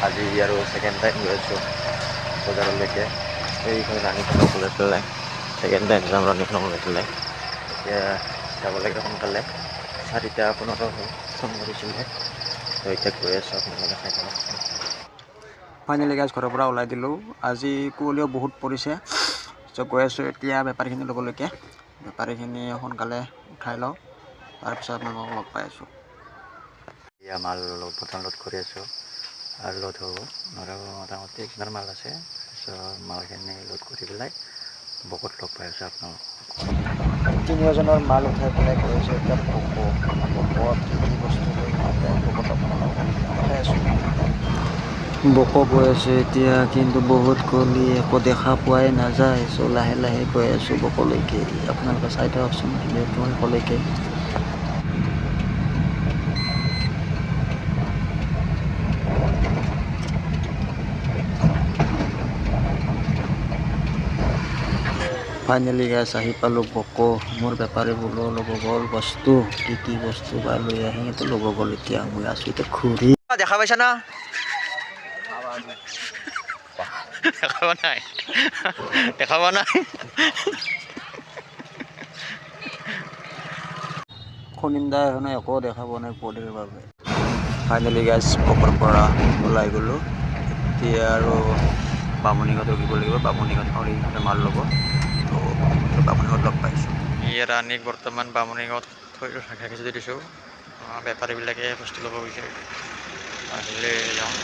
আজি আৰু second time গৈ আছোঁ বজাৰলৈকে। এইখন ৰাণীখনক ওলাইছিলে ছেকেণ্ড টাইম যাম ৰাণীখনক ওলাইছিলে এতিয়া যাব লাগে সোনকালে। চাৰিটা পোন্ধৰ হ'ল ফোন কৰিছিলে। তো এতিয়া গৈ আছোঁ আপোনালোকে চাই থাকক। ফাইনেলি গাছ ঘৰৰ পৰা ওলাই দিলোঁ। আজি কুঁৱলীও বহুত পৰিছে। চ' গৈ আছোঁ এতিয়া বেপাৰীখিনি ল'বলৈকে। বেপাৰীখিনি সোনকালে উঠাই লওঁ। তাৰপিছত আপোনালোকক লগ পাই আছোঁ। এতিয়া মাল বটন লোড কৰি আছোঁ। লোড হ'ব আৰু মোটামুটি কিমান মাল আছে তাৰপিছত মালখিনি লোড কৰি পেলাই বকত লগ পাই আছোঁ আপোনালোকক তিনিওজনৰ মাল উঠাই পেলাই আছোঁ এতিয়া বকো বকোত কি কি বস্তু বকোত আপোনালোকক আছোঁ বকো গৈ আছোঁ এতিয়া কিন্তু বহুত কুঁৱলী একো দেখা পোৱাই নাযায় চ' লাহে লাহে গৈ আছোঁ বকলৈকে আপোনালোকে চাই থাককচোন ভিডিঅ'টো শেষলৈকে ফাইনেলি গাছ আহি পালোঁ বকো মোৰ বেপাৰী বোলো ল'ব গ'ল বস্তু কি কি বস্তু বা লৈ আহি সিহঁতে ল'ব গ'ল এতিয়া মই আছোঁ এতিয়া ঘূৰি দেখা পাইছা না দেখাব নাই দেখাব নাই খুনিন্দা এখনো একো দেখা পোৱা নাই কুঁৱলীৰ বাবে ফাইনেলি গাছ বকৰ পৰা ওলাই গ'লোঁ এতিয়া আৰু বামুণীঘাট ৰখিব লাগিব বামুণীঘাট মাল ল'ব তো লগ পাইছোঁ। ই ৰাণীক বৰ্তমান বামুণীগাঁৱত থৈ ৰাখি থৈ দিছোঁ। বেপাৰীবিলাকে বস্তু ল'ব বিচাৰে। আহিলে যাওঁ।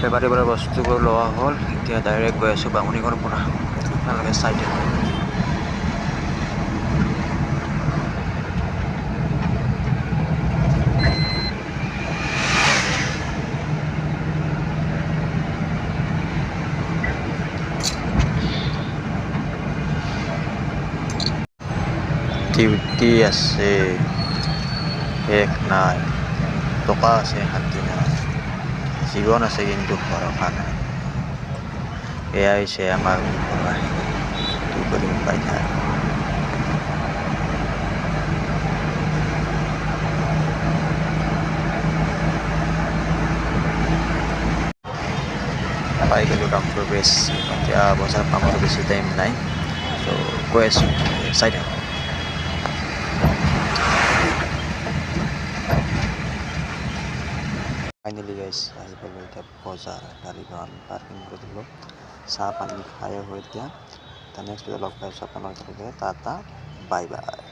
বেপাৰীৰ পৰা বস্তুবোৰ লোৱা হ'ল। এতিয়া ডাইৰেক্ট গৈ আছোঁ বামুণীঘৰ পৰা। আপোনালোকে চাই থাকক ডিউটি আছে শেষ নাই টকা আছে শান্তি নাই জীৱন আছে কিন্তু ভৰসা নাই এয়াই হৈছে আমাৰ ভৰসা কি কৰিম উপায় নাই পাই গ'লোঁ ডাক্তৰ বেছ এতিয়া বজাৰ পামৰ বেছি টাইম নাই ত' গৈ আছোঁ থাকক ফাইনেলি গাইছ আহি পালোঁ এতিয়া বজাৰ গাড়ীখন পাৰ্কিং কৰি দিলোঁ চাহ পানী খাই হৈ এতিয়া তাৰ নেক্সট লগ পাইছোঁ আপোনালোকে টাটা বাই বাই